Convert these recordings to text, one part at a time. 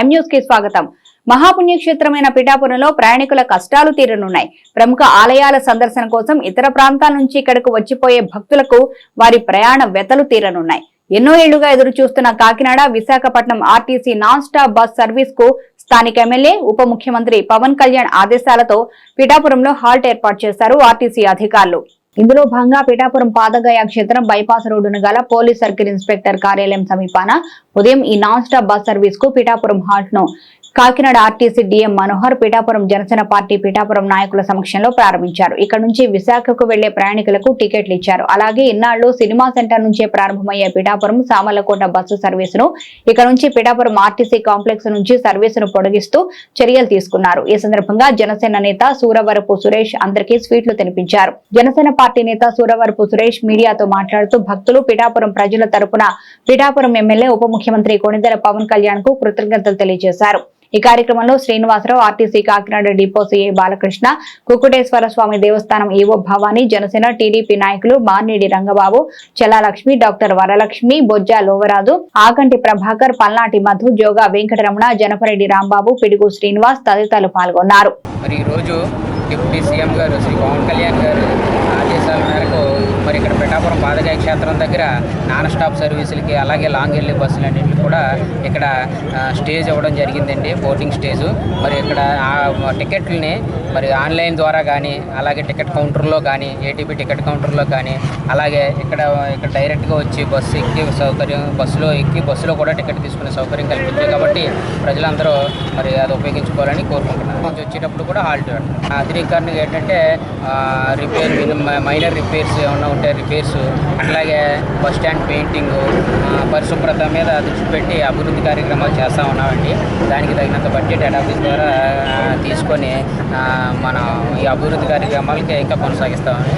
ఎం కి స్వాగతం. మహాపుణ్యక్షేత్రమైన పిఠాపురంలో ప్రయాణికుల కష్టాలు తీరనున్నాయి. ప్రముఖ ఆలయాల సందర్శన కోసం ఇతర ప్రాంతాల నుంచి ఇక్కడకు వచ్చిపోయే భక్తులకు వారి ప్రయాణ వ్యతలు తీరనున్నాయి. ఎన్నో ఏళ్ళుగా ఎదురు చూస్తున్న Kakinada Visakhapatnam RTC non stop bus సర్వీస్కు స్థానిక ఎమ్మెల్యే ఉప ముఖ్యమంత్రి పవన్ కళ్యాణ్ ఆదేశాలతో పిఠాపురంలో హాల్ట్ ఏర్పాటు చేశారు ఆర్టీసీ అధికారులు. ఇందులో భాగంగా పిఠాపురం పాదగయ క్షేత్రం బైపాస్ రోడ్డును గల పోలీస్ సర్కిల్ ఇన్స్పెక్టర్ కార్యాలయం సమీపాన ఉదయం ఈ నాన్ స్టాప్ బస్ సర్వీస్కు Pithapuram హాట్ను Kakinada RTC DM Manohar Pithapuram Janasena party Pithapuram నాయకుల సమక్షంలో ప్రారంభించారు. ఇక్కడ నుంచి విశాఖకు వెళ్ళే ప్రయాణికులకు టికెట్లు ఇచ్చారు. అలాగే ఇన్నాళ్ళు సినిమా సెంటర్ నుంచే ప్రారంభమయ్యే పీఠాపురం సామర్లకోట బస్సు సర్వీసును ఇక్కడ నుంచి పీఠాపురం ఆర్టీసీ కాంప్లెక్స్ నుంచి సర్వీసును పొడిగిస్తూ చర్యలు తీసుకున్నారు. ఈ సందర్భంగా జనసేన నేత సూరవరపు సురేష్ అందరికీ స్వీట్లు తినిపించారు. జనసేన పార్టీ నేత సూరవరపు సురేష్ మీడియాతో మాట్లాడుతూ భక్తులు పిఠాపురం ప్రజల తరపున పిఠాపురం ఎమ్మెల్యే ఉప ముఖ్యమంత్రి కొణిదెల పవన్ కళ్యాణ్కు కృతజ్ఞతలు తెలియజేశారు. ఈ కార్యక్రమంలో Srinivasarao RTC Kakinada depot CI Balakrishna Kukkuteswara Swamy దేవస్థానం ఈవో భవానీ జనసేన టీడీపీ నాయకులు మార్నిడి రంగబాబు చలాలక్ష్మి డాక్టర్ వరలక్ష్మి బొజ్జా లోవరాజు ఆగంటి ప్రభాకర్ పల్నాటి మధు జోగా వెంకటరమణ జనపరెడ్డి రాంబాబు పిడుగు శ్రీనివాస్ తదితరులు పాల్గొన్నారు. మరి ఈరోజు డిప్యూటీ సీఎం గారు శ్రీ పవన్ కళ్యాణ్ గారు ఆదేశాల మేరకు మరి ఇక్కడ పిఠాపురం పాదగాయ క్షేత్రం దగ్గర నాన్ స్టాప్ సర్వీసులకి అలాగే లాంగ్ వెళ్ళే బస్సులన్నింటికి కూడా ఇక్కడ స్టేజ్ ఇవ్వడం జరిగిందండి బోటింగ్ స్టేజు. మరి ఇక్కడ టికెట్లని మరి ఆన్లైన్ ద్వారా కానీ అలాగే టికెట్ కౌంటర్లో కానీ ఏటీపీ టికెట్ కౌంటర్లో కానీ అలాగే ఇక్కడ ఇక్కడ డైరెక్ట్గా వచ్చి బస్సు ఎక్కి సౌకర్యం బస్సులో ఎక్కి బస్సులో కూడా టికెట్ తీసుకునే సౌకర్యం కల్పించాయి కాబట్టి ప్రజలందరూ మరి అది ఉపయోగించుకోవాలని కోరుకుంటున్నాను కొంచెం వచ్చేటప్పుడు కూడా హాల్ట్ అధికారులకు ఏంటంటే రిపేర్ మైనర్ రిపేర్స్ ఏమైనా ఉంటే రిపేర్స్ అట్లాగే బస్ స్టాండ్ పెయింటింగ్ పరిశుభ్రత మీద దృష్టి పెట్టి అభివృద్ధి కార్యక్రమాలు చేస్తూ ఉన్నామండి. దానికి తగినంత బడ్జెట్ హెడ్ ఆఫీస్ ద్వారా తీసుకొని మనం ఈ అభివృద్ధి కార్యక్రమాలకి ఇంకా కొనసాగిస్తామని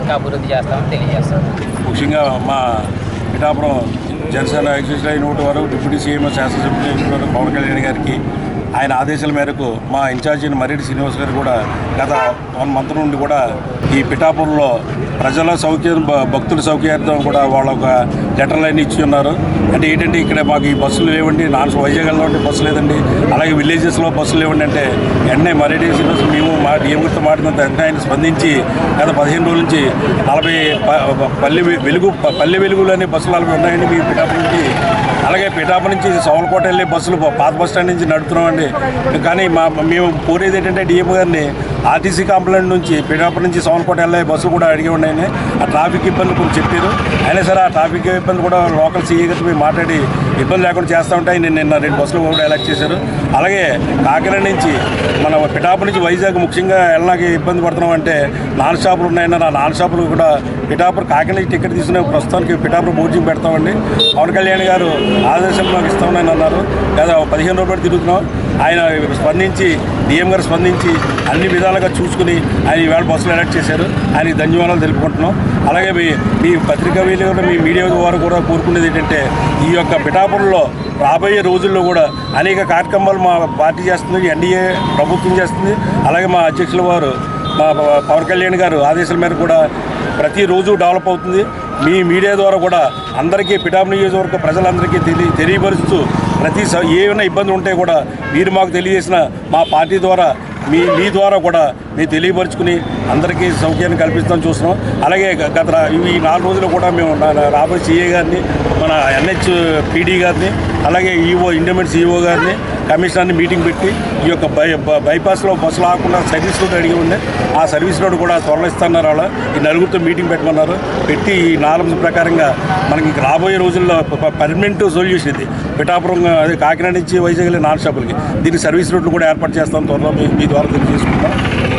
ఇంకా అభివృద్ధి చేస్తామని తెలియజేస్తాం. ముఖ్యంగా మా పిఠాపురం జనసేన ఎగ్జిస్ట్ అయిన వారు డిప్యూటీ సీఎం శాసనసభ్యులు వారు పవన్ కళ్యాణ్ గారికి ఆయన ఆదేశాల మేరకు మా ఇన్ఛార్జి అయిన మర్రెడ్డి శ్రీనివాస్ గారు కూడా గత వన్ మంత్ నుండి కూడా ఈ పిఠాపురంలో ప్రజల సౌకర్యం భక్తుల సౌకర్యార్థం కూడా వాళ్ళ ఒక లెటర్లు లైన్ ఇచ్చి ఉన్నారు. అంటే ఏంటంటే ఇక్కడ మాకు ఈ బస్సులు లేవండి నాన్ వైజాగ్లో ఉంటే బస్సు లేదండి అలాగే విలేజెస్లో బస్సులు లేవండి అంటే వెంటనే మర్రెడ్డి శ్రీనివాస్ మేము మా డిఎంతో మాట్లాడిన వెంటనే ఆయన స్పందించి గత పదిహేను రోజుల నుంచి నలభై ప- పల్లె వెలుగు పల్లె వెలుగులు అనే బస్సులు నలభై ఉన్నాయండి మీ పిఠాపురం నుంచి. అలాగే పిఠాపురం నుంచి సోమలకోట వెళ్ళే బస్సులు పాత బస్ స్టాండ్ నుంచి నడుపుతున్నామండి. కానీ మా మేము కోరేది ఏంటంటే డిఎం గారిని ఆర్టీసీ కాంప్లైంట్ నుంచి పిఠాపురం నుంచి సోమలకోట వెళ్ళే బస్సులు కూడా అడిగి ఉన్నాయని ఆ ట్రాఫిక్ ఇబ్బంది కొంచెం చెప్పారు. అయినా సరే ఆ ట్రాఫిక్ ఇబ్బంది కూడా లోకల్ సీఏ గారితో మేము మాట్లాడి ఇబ్బంది లేకుండా చేస్తూ ఉంటాయి. నేను నిన్న రెండు బస్సులు కూడా ఎలక్ట్ చేశారు. అలాగే కాకినాడ నుంచి మన పిఠాపురం నుంచి వైజాగ్ ముఖ్యంగా వెళ్ళడానికి ఇబ్బంది పడుతున్నాం అంటే నాన్ షాపులు ఉన్నాయన్న ఆ నాన్ షాపులు కూడా పిఠాపురం కాకినాడ టికెట్ తీసుకునే ప్రస్తుతానికి పిఠాపురం బోర్జింగ్ పెడతామండి. పవన్ కళ్యాణ్ గారు ఆదేశం మాకు ఇస్తామని అన్నారు. కదా పదిహేను రూపాయలు తిరుగుతున్నాం. ఆయన స్పందించి డిఎం గారు స్పందించి అన్ని విధాలుగా చూసుకుని ఆయన ఈవేళ బస్సులు ఎలక్ట్ చేశారు. ఆయనకి ధన్యవాదాలు తెలుపుకుంటున్నాం. అలాగే మీ మీ పత్రికా విలేకరులు మీ మీడియా వారు కూడా కోరుకునేది ఏంటంటే ఈ యొక్క పిఠాపురంలో రాబోయే రోజుల్లో కూడా అనేక కార్యక్రమాలు మా పార్టీ చేస్తుంది ఎన్డీఏ ప్రభుత్వం చేస్తుంది. అలాగే మా అధ్యక్షుల వారు మా పవన్ కళ్యాణ్ గారు ఆదేశాల మేరకు కూడా ప్రతిరోజు డెవలప్ అవుతుంది. మీ మీడియా ద్వారా కూడా అందరికీ పిఠాపు నియోజకవర్గ ప్రజలందరికీ తెలియ తెలియపరుస్తూ ప్రతి స- ఏమైనా ఇబ్బందులు ఉంటే కూడా మీరు మాకు తెలియజేసిన మా పార్టీ ద్వారా మీ మీ ద్వారా కూడా మేము తెలియపరుచుకుని అందరికీ సౌకర్యాన్ని కల్పిస్తాం చూస్తున్నాం. అలాగే గత ఈ నాలుగు రోజులు కూడా మేము రాబోయే సీఏ గారిని మన ఎన్హెచ్ పీడీ గారిని అలాగే ఈఓ ఇండియమెంట్స్ ఈఓ గారిని కమిషనర్ని మీటింగ్ పెట్టి ఈ యొక్క బై బైపాస్లో బస్సులు ఆకుండా సర్వీస్ రోడ్ అడిగి ఉండే ఆ సర్వీస్ రోడ్ కూడా త్వరలో ఇస్తున్నారు అలా ఈ నలుగురితో మీటింగ్ పెట్టమన్నారు. పెట్టి ఈ నాలుగు ప్రకారంగా మనకి రాబోయే రోజుల్లో పర్మనెంట్ సొల్యూషన్ ఇది పిఠాపురం అదే కాకినాడ నుంచి వైజాగ్ వెళ్ళే నాన్ షాపులకి. దీనికి సర్వీస్ రోడ్లు కూడా ఏర్పాటు చేస్తాం త్వరలో మీ మీ ద్వారా తెలియజేసుకుంటాం.